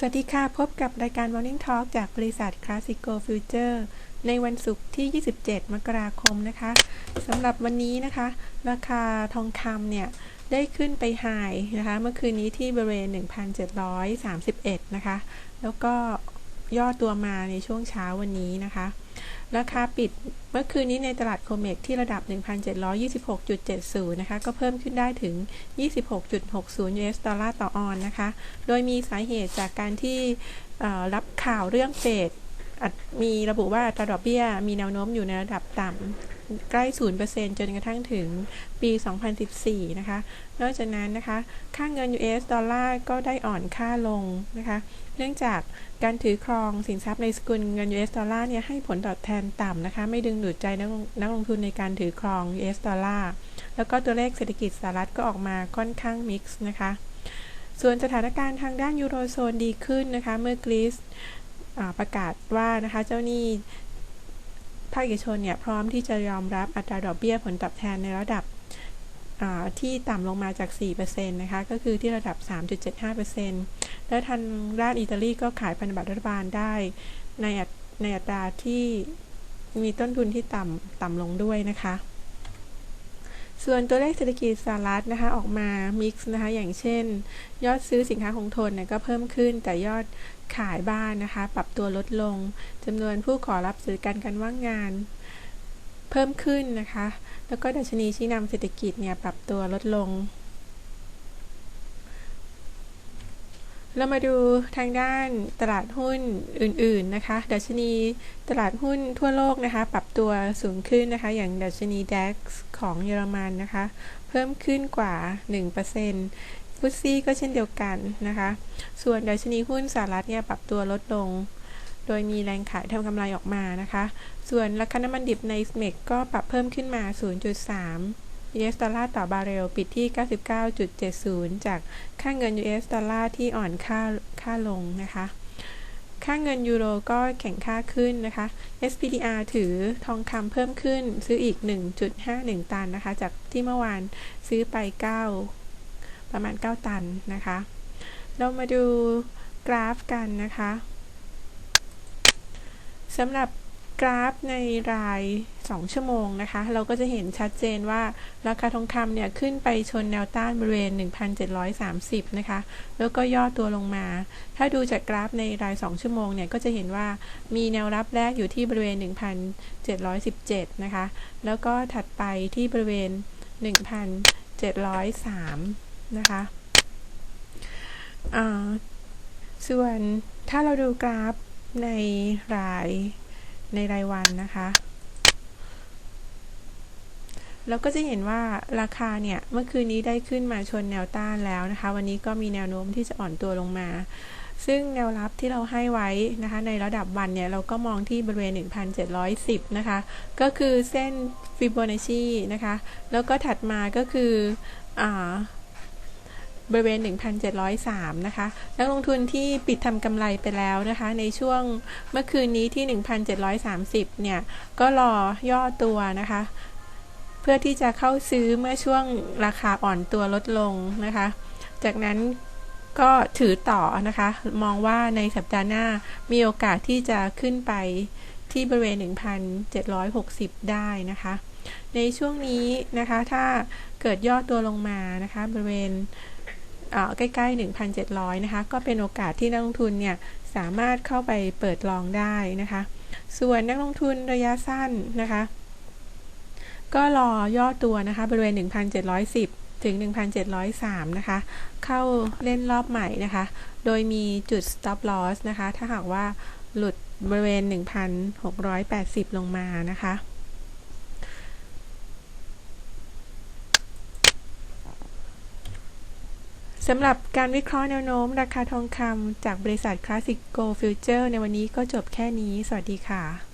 สวัสดีค่ะ พบกับรายการ Morning Talk จากบริษัท Classico Future ในวันศุกร์ที่ 27 มกราคมนะคะสำหรับวันนี้นะคะ ราคาทองคำเนี่ย ได้ขึ้นไปหายนะคะ เมื่อคืนนี้ที่บริเวณ 1,731 นะคะ แล้วก็ย่อตัวมาในช่วงเช้าวันนี้นะคะ ราคาปิดเมื่อคืนนี้ในตลาดโคเมกที่ระดับ 1,726.70 นะคะ ก็เพิ่มขึ้นได้ถึง 26.60 US ดอลลาร์ต่อออนนะคะ โดยมีสาเหตุจากการที่รับข่าวเรื่องเฟดมีระบุว่าตราดอกเบี้ยมีแนวโน้มอยู่ในระดับต่ำ ใกล้ 0%จนกระทั่งถึงปี 2014 นะคะ นอกจากนั้นนะคะ ค่าเงิน US ดอลลาร์ก็ได้อ่อนค่าลงนะคะ เนื่องจากการถือครองสินทรัพย์ในสกุลเงิน US ดอลลาร์เนี่ยให้ผลตอบแทนต่ำนะคะ ไม่ดึงดูดใจนักนักลงทุนในการถือครอง US ดอลลาร์ แล้วก็ตัวเลขเศรษฐกิจสหรัฐก็ออกมาค่อนข้างมิกซ์นะคะ ส่วนสถานการณ์ทางด้านยูโรโซนดีขึ้นนะคะ เมื่อกรีซประกาศว่านะคะเจ้าหนี้าคเอกชนเนี่ยพร้อมที่จะยอมรับอัตราดอกเบี้ยผลตอบแทนในระดับที่ต่ำลงมาจาก 4%นะคะ ก็คือที่ระดับ 3.75%และทางด้านอิตาลีก็ขายพันธบัตรรัฐบาลได้ในในอัตราที่มีต้นทุนที่ต่ำต่ำลงด้วยนะคะ ส่วนตัวเลขเศรษฐกิจสหรัฐนะคะออกมามิกซ์นะคะอย่างเช่น ยอดซื้อสินค้าคงทนเนี่ยก็เพิ่มขึ้นแต่ยอดขายบ้านนะคะ ปรับตัวลดลงจำนวนผู้ขอรับสิทธิการการว่างงาน เพิ่มขึ้นนะคะ แล้วก็ดัชนีชี้นำเศรษฐกิจเนี่ยปรับตัวลดลง เรามาดูทางด้านตลาดหุ้นอื่นๆนะคะ ดัชนีตลาดหุ้นทั่วโลกนะคะ ปรับตัวสูงขึ้นนะคะ อย่างดัชนี DAX ของเยอรมันนะคะ เพิ่มขึ้นกว่า 1%ฟุตซี่ก็เช่นเดียวกันนะคะ ส่วนดัชนีหุ้นสหรัฐเนี่ยปรับตัวลดลง โดยมีแรงขายทำกำไรออกมานะคะ ส่วนราคาน้ำมันดิบในสเมกก็ปรับเพิ่มขึ้นมา 0.3 US ดอลลาร์ต่อบาร์เรลปิดที่ 99.70 จากค่าเงิน US ดอลลาร์ที่อ่อนค่าค่าลงนะคะ ค่าเงินยูโรก็แข็งค่าขึ้นนะคะ SPDR ถือทองคำเพิ่มขึ้นซื้ออีก 1.51 ตันนะคะ จากที่เมื่อวานซื้อไป 9 ประมาณ 9 ตันนะคะ เรามาดูกราฟกันนะคะสำหรับ กราฟในราย 2 ชั่วโมงนะคะ เราก็จะเห็นชัดเจนว่าราคาทองคำเนี่ยขึ้นไปชนแนวต้านบริเวณ 1,730 นะคะ แล้วก็ย่อตัวลงมา ถ้าดูจากกราฟในราย 2 ชั่วโมงเนี่ยก็จะเห็นว่ามีแนวรับแรกอยู่ที่บริเวณ 1,717 นะคะ แล้วก็ถัดไปที่บริเวณ 1,703 นะคะส่วนถ้าเราดูกราฟในราย ในรายวันนะคะเราก็จะเห็นว่าราคาเนี่ยเมื่อคืนนี้ได้ขึ้นมาชนแนวต้านแล้วนะคะ วันนี้ก็มีแนวโน้มที่จะอ่อนตัวลงมา ซึ่งแนวรับที่เราให้ไว้นะคะ ในระดับวันเนี่ยเราก็มองที่บริเวณ 1,710 นะคะ ก็คือเส้นฟิโบนัชชีนะคะ แล้วก็ถัดมาก็คืออ่า บริเวณ 1,703 นะคะ นักลงทุนที่ปิดทำกำไรไปแล้วนะคะ ในช่วงเมื่อคืนนี้ที่ 1,730 เนี่ย ก็รอย่อตัวนะคะ เพื่อที่จะเข้าซื้อเมื่อช่วงราคาอ่อนตัวลดลงนะคะ จากนั้นก็ถือต่อนะคะ มองว่าในสัปดาห์หน้ามีโอกาสที่จะขึ้นไปที่บริเวณ 1,760 ได้นะคะ ในช่วงนี้นะคะ ถ้าเกิดย่อตัวลงมานะคะ บริเวณ ใกล้ ๆ 1,700 นะคะ ก็เป็นโอกาสที่นักลงทุนเนี่ยสามารถเข้าไปเปิดลองได้นะคะ ส่วนนักลงทุนระยะสั้นนะคะ ก็รอย่อตัวนะคะบริเวณ 1,710 ถึง 1,703 นะคะ เข้าเล่นรอบใหม่นะคะ โดยมีจุด stop loss นะคะ ถ้าหากว่าหลุดบริเวณ 1,680 ลงมานะคะ สำหรับการวิเคราะห์แนวโน้ม ราคาทองคำจากบริษัทคลาสสิกโกลฟิวเจอร์ในวันนี้ก็จบแค่นี้ สวัสดีค่ะ